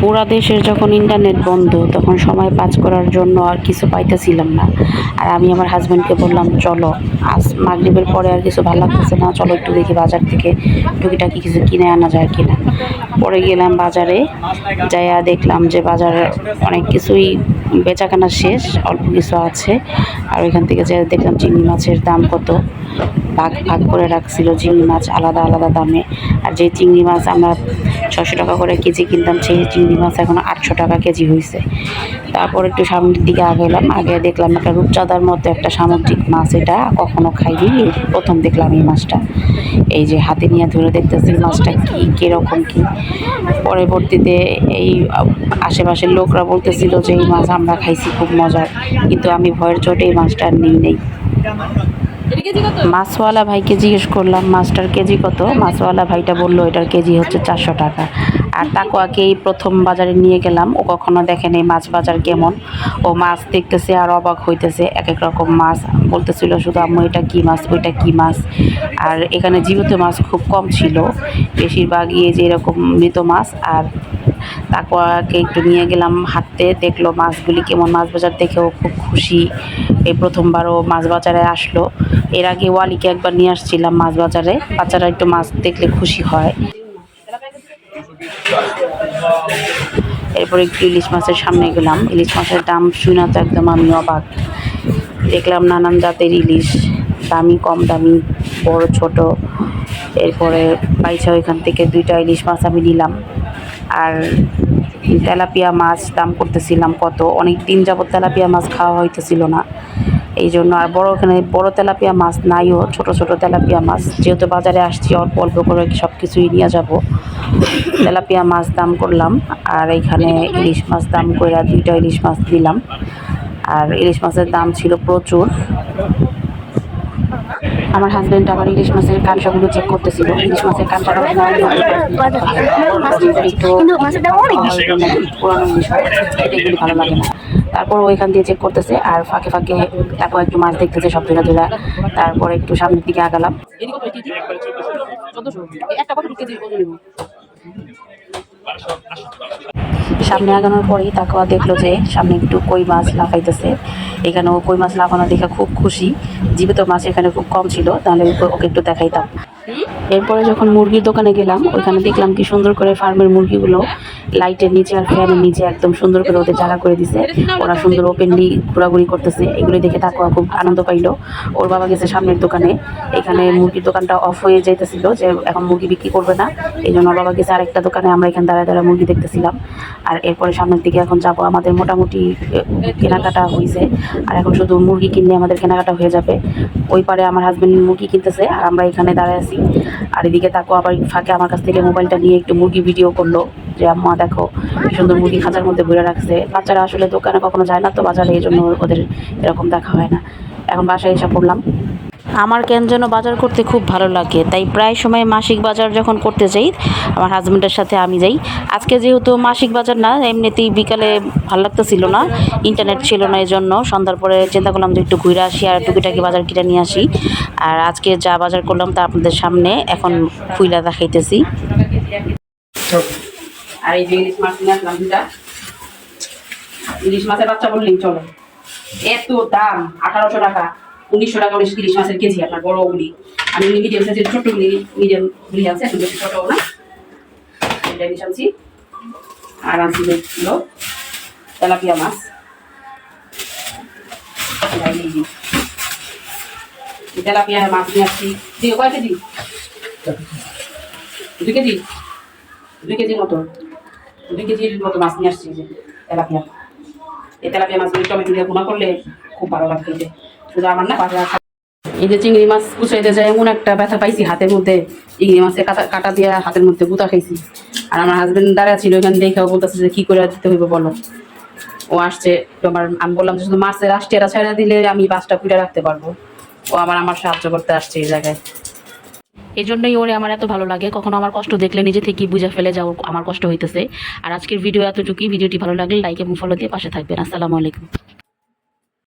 পুরা দেশের যখন ইন্টারনেট বন্ধ, তখন সময় পাস করার জন্য আর কিছু পাইতেছিলাম না। আর আমি আমার হাজব্যান্ডকে বললাম, চলো, আজ মাগরিবের পরে আর কিছু ভালো লাগতেছে না, চলো একটু দেখি বাজার থেকে টুকিটাকি কিছু কিনে আনা যায় কিনা। পরে গেলাম বাজারে, যাইয়া দেখলাম যে বাজারে অনেক কিছুই বেচাকেনা শেষ, অল্প কিছু আছে। আর ওইখান থেকে যে দেখলাম চিংড়ি মাছের দাম কত। ভাগ ভাগ করে রাখছিল, চিংড়ি মাছ আলাদা আলাদা দামে। আর যে চিংড়ি মাছ আমরা ছশো টাকা করে কেজি কিনতাম, সেই চিংড়ি মাছ এখন আটশো টাকা কেজি হয়েছে তারপর একটু সামনের দিকে আগেলাম আগে দেখলাম একটা রূপচাঁদার মতো একটা সামুদ্রিক মাছ, এটা কখনো খাইনি, প্রথম দেখলাম এই মাছটা। এই যে হাতে নিয়ে ধরে দেখতেছি মাছটা কী, কীরকম কী। পরবর্তীতে এই আশেপাশের লোকরা বলতেছিল যে এই মাছ আমরা খাইছি, খুব মজার। কিন্তু আমি ভয়ের চোটে এই মাছটা আর নিই, নেই। মাছওয়ালা ভাইকে জিজ্ঞেস করলাম। মাছটার কেজি কত? মাছওয়ালা ভাইটা বলল, এটার কেজি হচ্ছে চারশো টাকা। আর তাকুয়াকে এই প্রথম বাজারে নিয়ে গেলাম। ও কখনো দেখেনি মাছ বাজার কেমন। ও মাছ দেখতেছে আর অবাক হইতেছে। এক এক রকম মাছ। বলতেছিল, শুধু আম্মু, এটা কী মাছ? ওইটা কী মাছ? আর এখানে জীবিত মাছ খুব কম ছিল। বেশিরভাগই এই যে এরকম মৃত মাছ। আর তাকুয়াকে একটু নিয়ে গেলাম হাঁটতে, দেখল মাছগুলি কেমন মাছ বাজার দেখেও খুব খুশি। এই প্রথমবারও মাছ বাজারে আসলো। এর আগে ওয়ালিকে একবার নিয়ে আসছিলাম মাছ বাজারে। বাচ্চারা একটু মাছ দেখলে খুশি হয়। এরপর একটু ইলিশ মাছের সামনে গেলাম। ইলিশ মাছের দাম শুনে তো একদম আমি অবাক। দেখলাম নানান জাতের ইলিশ, দামি, কম দামি, বড়, ছোট। এরপরে পাইছা ওইখান থেকে দুইটা ইলিশ মাছ আমি নিলাম। আর তেলাপিয়া মাছ দাম করতেছিলাম কত? অনেক দিন যাবত তেলাপিয়া মাছ খাওয়া হইতেছিল না। এই জন্য আর বড় এখানে বড় তেলাপিয়া মাছ নাইও, ছোট ছোট তেলাপিয়া মাছ। যেহেতু বাজারে আসছি, অল্প অল্প করে সব কিছুই নিয়ে যাব। তেলাপিয়া মাছ দাম করলাম আর এইখানে ইলিশ মাছ দাম করে দুইটা ইলিশ মাছ দিলাম। আর ইলিশ মাছের দাম ছিল প্রচুর। আমার হাজবেন্ড আবার ইলিশ মাছের কাঁচাগুলো চেক করতেছিল। ইলিশ মাছের কাঁচাটা একটু। পুরানো ইলিশ এগুলি ভালো লাগে না। তারপর ওইখান দিয়ে চেক করতেছে আর ফাঁকে ফাঁকে তারপর একটু মাছ দেখতেছে সব ধরে ধরে তারপর একটু সামনের দিকে আগালাম। সামনে আগানোর পরেই তাকে দেখল যে সামনে একটু কই মাছ লাফাইতেছে। এখানেও কই মাছ লাফানো দেখে খুব খুশি। জীবিত মাছ এখানে খুব কম ছিল, তাহলে ওকে একটু দেখাইতাম। এরপরে যখন মুরগির দোকানে গেলাম, ওইখানে দেখলাম কি সুন্দর করে ফার্মের মুরগিগুলো লাইটের নিচে আর ফ্যানের নিচে একদম সুন্দর করে ওদের জায়গা করে দিছে। ওরা সুন্দর ওপেনলি ঘোরাঘুরি করতেছে। এগুলো দেখে তাকুয়া খুব আনন্দ পাইলো। ওর বাবা গেছে সামনের দোকানে। এখানে মুরগির দোকানটা অফ হয়ে যাইতেছিল যে এখন মুরগি বিক্রি করবে না। এই জন্য ওর বাবা গেছে আরেকটা দোকানে। আমরা এখানে দাঁড়ায় দাঁড়ায় মুরগি দেখতেছিলাম। আর এরপরে সামনের দিকে এখন যাব। আমাদের মোটামুটি কেনাকাটা হয়েছে আর এখন শুধু মুরগি কিনলে আমাদের কেনাকাটা হয়ে যাবে। ওই পারে আমার হাজব্যান্ড মুরগি কিনতেছে। আর আমরা এখানে দাঁড়ায় আছি আর এদিকে তাকে আবার ফাঁকে আমার কাছ থেকে মোবাইলটা নিয়ে একটু মুরগি ভিডিও করল যে, আম্মা, দেখো, কি সুন্দর মুরগি খাঁচার মধ্যে ঘুরে রাখছে। বাচ্চারা আসলে দোকানে কখনো যায় না তো বাজারে, এই জন্য ওদের এরকম দেখা হয় না। এখন বাসায় এসে পড়লাম। আমার কেন যেন বাজার করতে খুব ভালো লাগে। তাই প্রায় সময় মাসিক বাজার যখন করতে যাই, আমার হাজব্যান্ডের সাথে আমি যাই। আজকে যেহেতু মাসিক বাজার না, এমনিতেই বিকালে ভালো লাগতেছিল না ইন্টারনেট ছিল না এই জন্য সন্ধ্যার পরে চিন্তা করলাম যে একটু ঘুরে আসি আর টুকিটাকি বাজার কিনে নিয়ে আসি। আর আজকে যা বাজার করলাম তা আপনাদের সামনে এখন খুইলা দেখাইতেছি। ইলিশ মাছের বাচ্চা বললেই চলো। এত দাম, আঠারোশো টাকা। উনিশশো টাকা উনিশ তিরিশ মাছের কেজি, আপনার বড় গুলি আমি মিডিয়াম সাইজের ছোট গুলি মিডিয়াম গুলি আছে একটু বেশি ছোট না। এটা আনছি আর আনছি হলো তেলাপিয়া মাছ। তেলাপিয়া মাছ নিয়ে আসছি। দিয়ে কয় কেজি? দুই কেজি? দুই কেজির মতো। দুই কেজির মতো মাছ নিয়ে আসছি যে তেলাপিয়া। এই তেলাপিয়া মাছগুলি টমেটো দিয়ে গুণা করলে খুব ভালো লাগে খেতে। এই যে চিংড়ি মাছ কুচাইতে যায় এমন একটা ব্যথা পাইছি হাতের মধ্যে। চিংড়ি মাছের কাটা কাটা দিয়ে হাতের মধ্যে গুতা খাইছি। আর আমার হাজবেন্ড দাঁড়া ছিল ওখানে দেখে বলতেছে যে, কি করে দিতে হইবে বলো? ও আসছে তো আমার আমি বললাম যে, শুধু মাছের আষ্টিয়াটা ছেড়ে দিলে আমি বাসটা কুটে রাখতে পারব। ও আবার আমার সাহায্য করতে আসছে এই জায়গায়। এই জন্যই ওরে আমার এত ভালো লাগে। কখনো আমার কষ্ট দেখলে নিজে থেকেই বুঝে ফেলে যাও, আমার কষ্ট হইতেছে। আর আজকের ভিডিও এতটুকুই। ভিডিওটি ভালো লাগলে লাইক এবং ফলো দিয়ে পাশে থাকবেন। আসসালামু আলাইকুম।